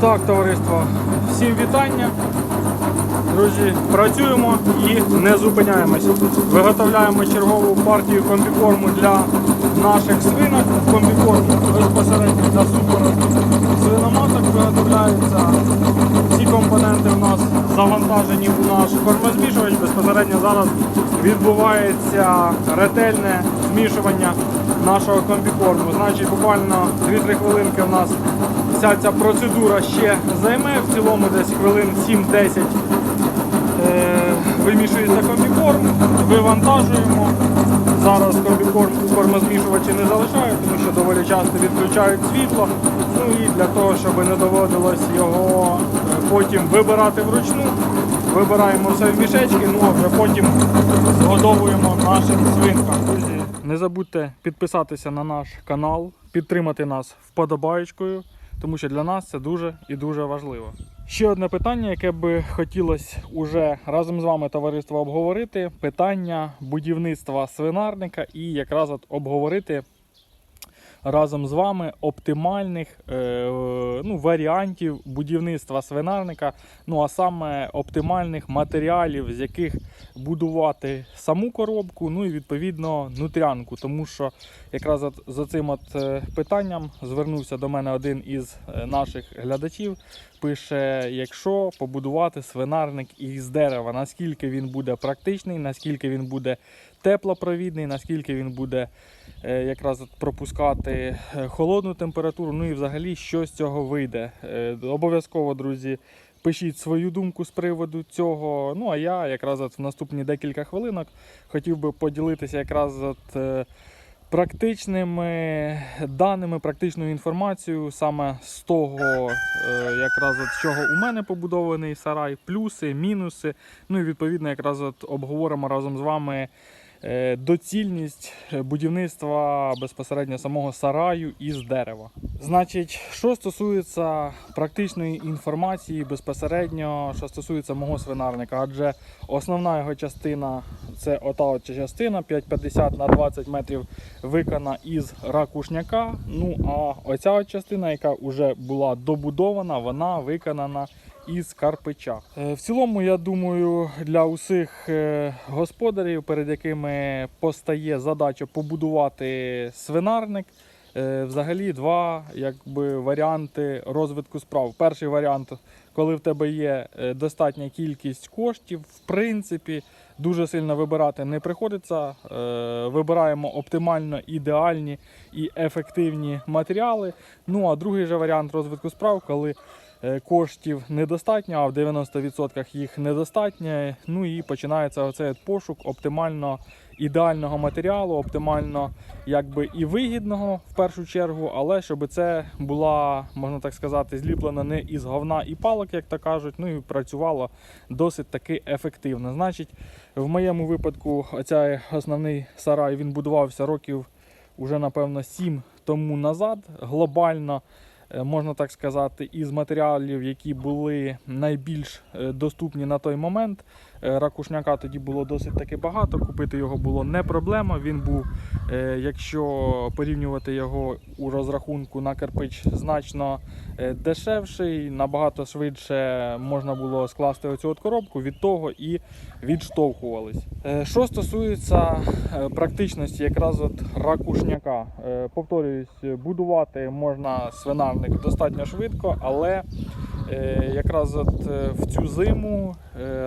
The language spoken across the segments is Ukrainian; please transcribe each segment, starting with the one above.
Так, товариство, всім вітання. Друзі, працюємо і не зупиняємося. Виготовляємо чергову партію комбікорму для наших свинок. Комбікорм безпосередньо для супоросних свиноматок виготовляється. Всі компоненти в нас завантажені у наш кормозмішувач. Безпосередньо зараз відбувається ретельне змішування нашого комбікорму. Значить, буквально 2-3 хвилинки у нас вся ця процедура ще займе. В цілому десь хвилин 7-10 е, вимішується комбікорм, вивантажуємо. Зараз комбікорм кормозмішувачі не залишають, тому що доволі часто відключають світло. Ну і для того, щоб не доводилось його е, потім вибирати вручну, вибираємо все в мішечки, ну а вже потім згодовуємо нашим свинкам. Не забудьте підписатися на наш канал, підтримати нас вподобаєчкою, тому що для нас це дуже і дуже важливо. Ще одне питання, яке би хотілося уже разом з вами товариство обговорити: питання будівництва свинарника і якраз от обговорити разом з вами оптимальних е, ну, варіантів будівництва свинарника, ну а саме оптимальних матеріалів, з яких будувати саму коробку, ну і відповідно нутрянку. Тому що якраз за цим от е, питанням звернувся до мене один із е, наших глядачів. Пише, якщо побудувати свинарник із дерева, наскільки він буде практичний, наскільки він буде теплопровідний, наскільки він буде е, якраз пропускати е, холодну температуру, ну і взагалі що з цього вийде. Е, Обов'язково, друзі, пишіть свою думку з приводу цього. Ну а я якраз в наступні декілька хвилинок хотів би поділитися якраз Практичними даними, практичною інформацією саме з того, якраз от чого у мене побудований сарай, плюси, мінуси. Ну і відповідно, якраз от обговоримо разом з вами доцільність будівництва безпосередньо самого сараю із дерева. Значить, що стосується практичної інформації, безпосередньо, що стосується мого свинарника, адже основна його частина це ота от частина 5,50 на 20 метрів виконана із ракушняка. Ну а оця от частина, яка вже була добудована, вона виконана із карпича. Е, В цілому, я думаю, для усіх е, господарів, перед якими постає задача побудувати свинарник. е, Взагалі два якби, варіанти розвитку справ. Перший варіант, коли в тебе є достатня кількість коштів, в принципі, дуже сильно вибирати не приходиться. Вибираємо оптимально ідеальні і ефективні матеріали. Ну а другий же варіант розвитку справ, коли коштів недостатньо, а в 90% їх недостатньо. Ну і починається оцей пошук оптимально ідеального матеріалу, оптимально якби і вигідного в першу чергу, але щоб це була, можна так сказати, зліплена не із говна і палок, як то кажуть, ну і працювало досить таки ефективно. Значить, в моєму випадку, оцей основний сарай він будувався років уже, напевно, 7 тому назад. Глобально, е, можна так сказати, із матеріалів, які були найбільш е, доступні на той момент. Е, Ракушняка тоді було досить таки багато. Купити його було не проблема. Він був, е, якщо порівнювати його у розрахунку на кирпич, значно е, дешевший, набагато швидше можна було скласти оцю от коробку, від того і відштовхувались. Е, Що стосується е, практичності, якраз от ракушняка, Е, повторююсь, будувати можна свинарник достатньо швидко, але е, якраз от е, в цю зиму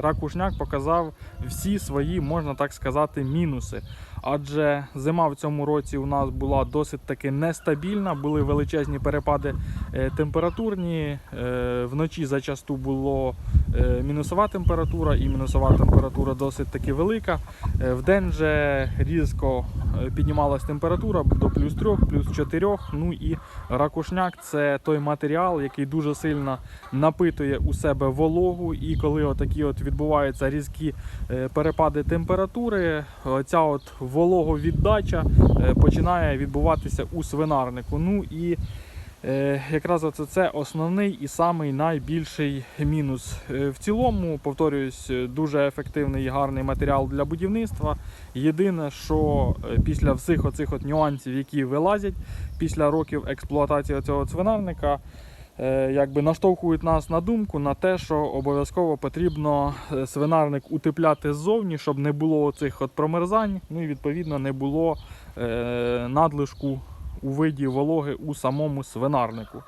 ракушняк показав всі свої, можна так сказати, мінуси. Адже зима в цьому році у нас була досить таки нестабільна, були величезні перепади е, температурні. Е, Вночі зачасту було е, мінусова температура, і мінусова температура досить таки велика. Е, Вдень же різко е, піднімалась температура до плюс 3, плюс 4. Ну і ракушняк це той матеріал, який дуже сильно напитує у себе вологу. І коли отакі от відбуваються різкі е, перепади температури, ця от вологовіддача е, починає відбуватися у свинарнику. Ну і Е, Якраз оце це основний і самий найбільший мінус. В цілому, повторююсь, дуже ефективний і гарний матеріал для будівництва. Єдине, що після всіх оцих от нюансів, які вилазять після років експлуатації цього свинарника, якби наштовхують нас на думку на те, що обов'язково потрібно е, свинарник утепляти ззовні, щоб не було цих от промерзань, ну і відповідно не було е, надлишку у виді вологи у самому свинарнику.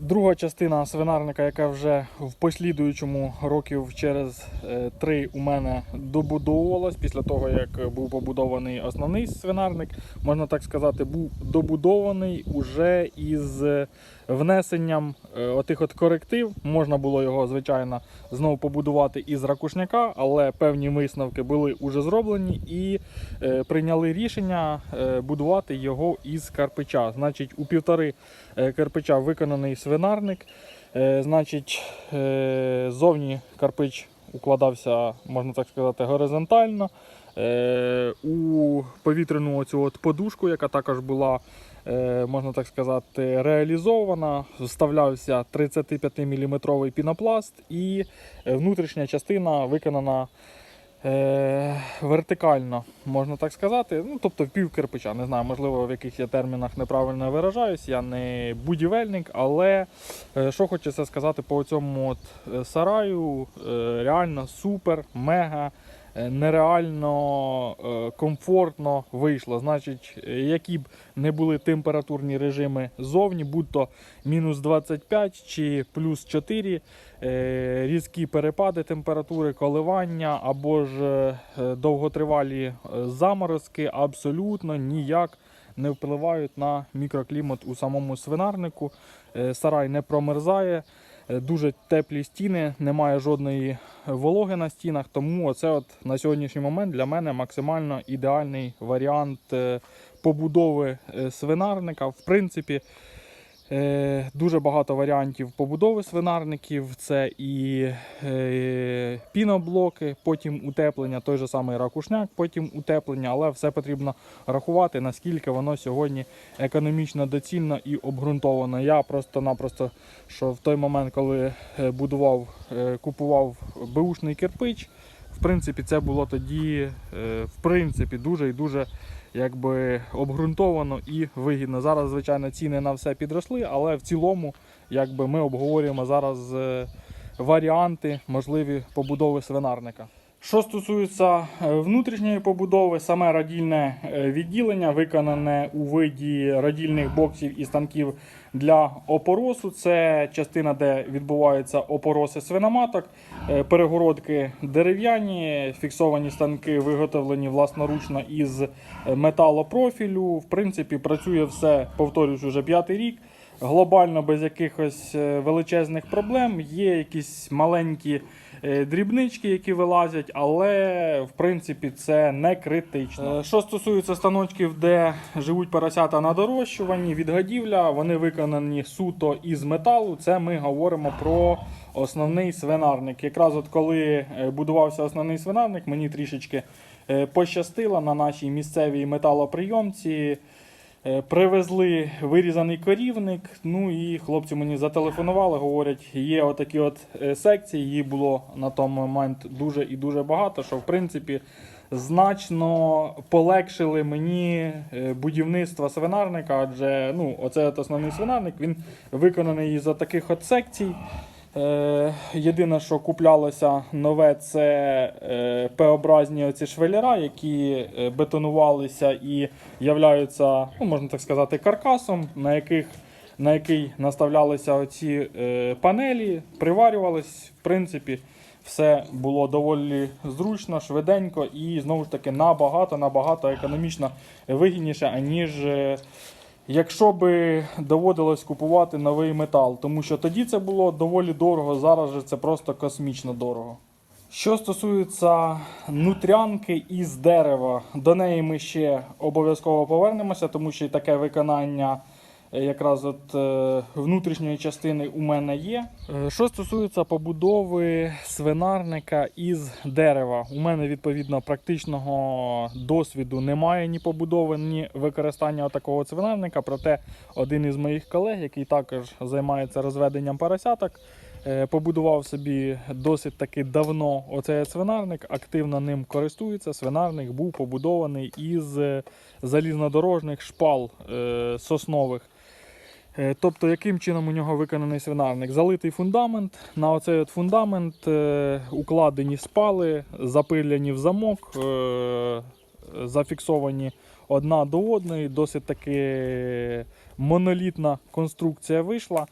Друга частина свинарника, яка вже в послідуючому років через е, три у мене добудовувалась після того, як був побудований основний свинарник, можна так сказати, був добудований уже із е, внесенням е, отих от коректив. Можна було його, звичайно, знову побудувати із ракушняка, але певні висновки були уже зроблені і е, прийняли рішення е, будувати його із карпича. Значить, у півтори кирпича виконаний свинарник. Значить, зовні карпич укладався, можна так сказати, горизонтально. У повітряну оцю от подушку, яка також була, можна так сказати, реалізована, вставлявся 35 мм пінопласт і е, внутрішня частина виконана е, вертикально, можна так сказати. Ну, тобто в пів кирпича. Не знаю, можливо, в яких я термінах неправильно виражаюсь. Я не будівельник, але е, що хочеться сказати по цьому от е, сараю, е, реально супер, мега. Е, Нереально е, комфортно вийшло. Значить, які б не були температурні режими зовні, будь-то мінус 25 чи плюс 4, е, різкі перепади температури, коливання або ж довготривалі заморозки абсолютно ніяк не впливають на мікроклімат у самому свинарнику. Сарай не промерзає, дуже теплі стіни, немає жодної вологи на стінах. Тому це от на сьогоднішній момент для мене максимально ідеальний варіант е, побудови е, свинарника. В принципі, Е, Дуже багато варіантів побудови свинарників. Це і е, піноблоки, потім утеплення, той же самий ракушняк, потім утеплення, але все потрібно рахувати, наскільки воно сьогодні економічно доцільно і обґрунтовано. Я просто-напросто, що в той момент, коли е, будував, е, купував беушний кирпич, в принципі, це було тоді е, в принципі дуже і дуже якби обґрунтовано і вигідно. Зараз, звичайно, ціни на все підросли, але в цілому, якби ми обговорюємо зараз е, варіанти можливі побудови свинарника. Що стосується е, внутрішньої побудови, саме радільне е, відділення виконане у виді радільних боксів і станків для опоросу. Це частина, де відбуваються опороси свиноматок, Е, перегородки дерев'яні, фіксовані станки виготовлені власноручно із металопрофілю. В принципі, працює все, повторюсь, уже п'ятий рік. Глобально без якихось величезних проблем. Є якісь маленькі дрібнички, які вилазять, але в принципі це не критично. Е, Що стосується станочків, де живуть поросята на дорощуванні, відгодівля, вони виконані суто із металу. Це ми говоримо про основний свинарник. Якраз от коли е, будувався основний свинарник, мені трішечки е, пощастило на нашій місцевій металоприйомці. Е, Привезли вирізаний корівник. Ну і хлопці мені зателефонували, говорять, є отакі от е, секції. Її було на той момент дуже і дуже багато, що в принципі значно полегшили мені е, будівництво свинарника, адже ну, оцей от основний свинарник він виконаний із таких от секцій. Е, єдине, що куплялося нове, це е, П-образні оці швеллера, які е, бетонувалися і являються, ну, можна так сказати, каркасом, на, яких, на який наставлялися оці панелі, приварювались. В принципі, все було доволі зручно, швиденько і знову ж таки набагато набагато економічно вигідніше, аніж. Якщо би доводилось купувати новий метал, тому що тоді це було доволі дорого, зараз же це просто космічно дорого. Що стосується нутрянки із дерева, до неї ми ще обов'язково повернемося, тому що таке виконання якраз от е, внутрішньої частини у мене є. Е, Що стосується побудови свинарника із дерева, у мене відповідно практичного досвіду немає ні побудови, ні використання такого свинарника. Проте один із моїх колег, який також займається розведенням поросяток, е, побудував собі досить таки давно оцей свинарник, активно ним користується. Свинарник був побудований із е, залізнодорожних шпал е, соснових. Е, Тобто, яким чином у нього виконаний свинарник? Залитий фундамент. На оцей от фундамент е, укладені спали, запиляні в замок, е, зафіксовані одна до одної. Досить таки монолітна конструкція вийшла.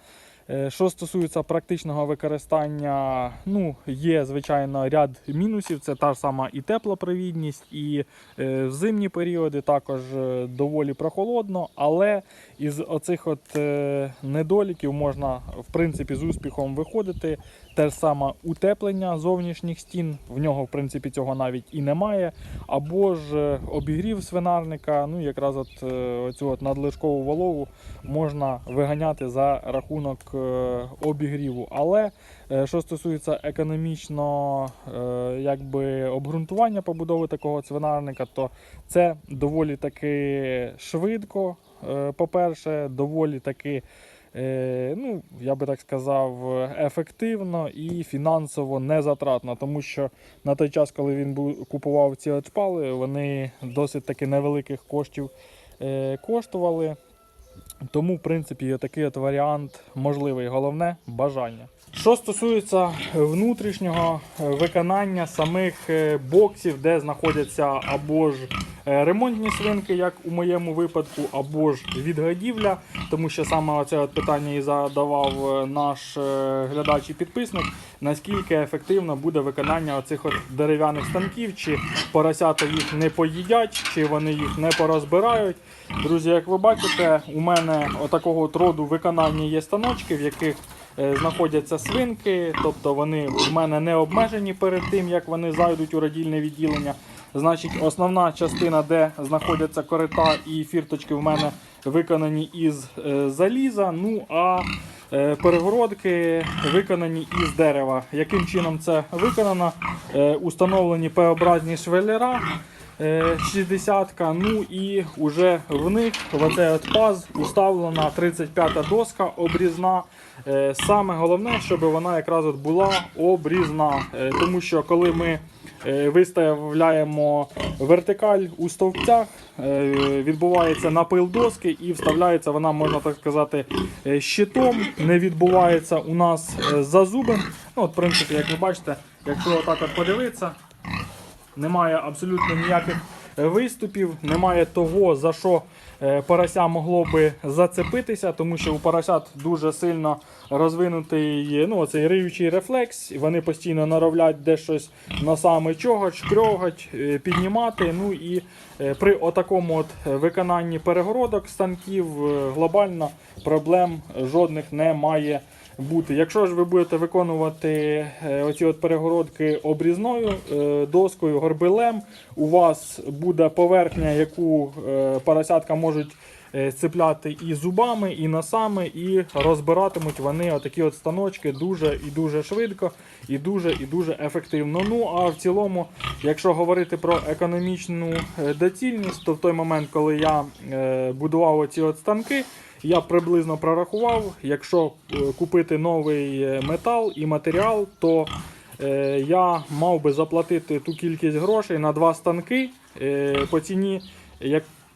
Е, Що стосується практичного використання, ну, є, звичайно, ряд мінусів. Це та ж сама і теплопровідність, і е, в зимні періоди також е, доволі прохолодно, але із оцих от е, недоліків можна в принципі з успіхом виходити. Те ж саме утеплення зовнішніх стін, в нього в принципі цього навіть і немає. Або ж е, обігрів свинарника, ну якраз от е, оцю от надлишкову вологу можна виганяти за рахунок е, обігріву. Але що стосується економічно якби обґрунтування побудови такого свинарника, то це доволі таки швидко. По-перше, доволі таки, ну, я би так сказав, ефективно і фінансово незатратно, тому що на той час, коли він купував ці от шпали, вони досить таки невеликих коштів е, коштували. Тому, в принципі, такий от варіант можливий. Головне бажання. Що стосується внутрішнього е, виконання самих е, боксів, де знаходяться або ж е, ремонтні свинки, як у моєму випадку, або ж відгодівля, тому що саме це питання і задавав е, наш е, глядач і підписник, наскільки ефективно буде виконання оцих от дерев'яних станків, чи поросята їх не поїдять, чи вони їх не порозбирають. Друзі, як ви бачите, у мене отакого от роду виконання є станочки, в яких е, знаходяться свинки, тобто вони в мене не обмежені перед тим, як вони зайдуть у радільне відділення. Значить, основна частина, де знаходяться корита і фірточки, в мене виконані із е, заліза. Ну а е, перегородки виконані із дерева. Яким чином це виконано? Е, установлені П-образні швеллера. 60-ка, ну і вже в них в оцей от паз уставлена 35-та доска обрізна. Саме головне, щоб вона якраз от була обрізна. Тому що коли ми виставляємо вертикаль у стовпцях, е, відбувається напил доски і вставляється вона, можна так сказати, е, щитом. Не відбувається у нас е, зазубин. Ну, от, в принципі, як ви бачите, якщо отак от подивитися, немає абсолютно ніяких е, виступів, немає того, за що е, порося могло би зацепитися, тому що у поросят дуже сильно розвинутий ну, цей риючий рефлекс. Вони постійно наровлять де щось носами чогать, шкрьогать, е, піднімати. Ну і е, при отакому от виконанні перегородок станків е, глобально проблем жодних немає бути. Якщо ж ви будете виконувати е, оці от перегородки обрізною е, доскою, горбилем, у вас буде поверхня, яку е, поросятка можуть цепляти і зубами, і носами, і розбиратимуть вони отакі от станочки дуже і дуже швидко, і дуже і дуже ефективно. Ну а в цілому, якщо говорити про економічну доцільність, то в той момент, коли я будував оці от станки. Я приблизно прорахував, якщо е, купити новий е, метал і матеріал, то е, я мав би заплатити ту кількість грошей на два станки по ціні,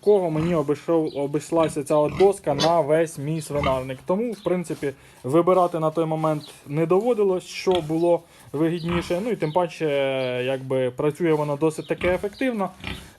якого мені обійшов, обійшлася ця от доска на весь мій свинарник. Тому, в принципі, вибирати на той момент не доводилось, що було вигідніше. Ну і тим паче, якби працює воно досить таки ефективно.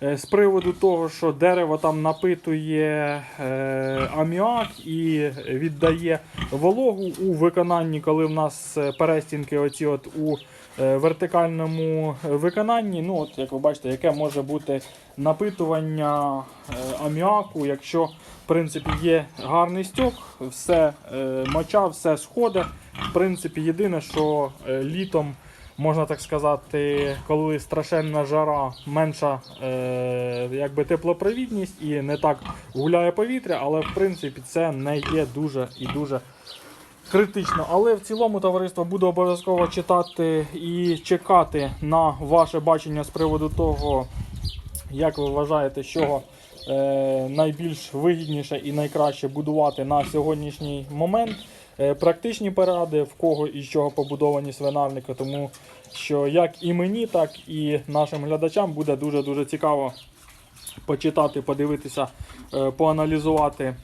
Е, З приводу того, що дерево там напитує е, аміак і віддає вологу у виконанні, коли в нас е, перестінки оці от у вертикальному виконанні. Ну, от, як ви бачите, яке може бути напитування е, аміаку, якщо в принципі є гарний стьок, все е, моча, все сходить. В принципі, єдине, що е, літом можна так сказати, коли страшенна жара, менша е, якби теплопровідність і не так гуляє повітря, але в принципі це не є дуже і дуже критично. Але в цілому товариство буду обов'язково читати і чекати на ваше бачення з приводу того, як ви вважаєте, що е, найбільш вигідніше і найкраще будувати на сьогоднішній момент. Е, практичні поради, в кого і з чого побудовані свинарники, тому що як і мені, так і нашим глядачам буде дуже-дуже цікаво почитати, подивитися, е, поаналізувати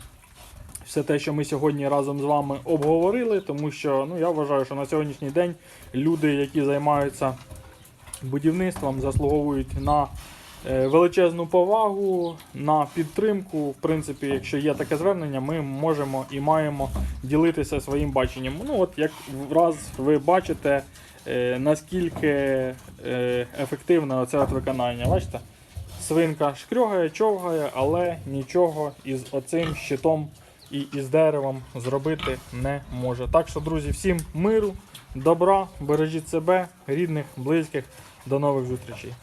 все те, що ми сьогодні разом з вами обговорили, тому що ну, я вважаю, що на сьогоднішній день люди, які займаються будівництвом, заслуговують на е, величезну повагу, на підтримку. В принципі, якщо є таке звернення, ми можемо і маємо ділитися своїм баченням. Ну, от як раз ви бачите, е, наскільки е, ефективне оце от виконання. Бачите? Свинка шкрьогає, човгає, але нічого із оцим щитом і із деревом зробити не може. Так що, друзі, всім миру, добра, бережіть себе, рідних, близьких. До нових зустрічей.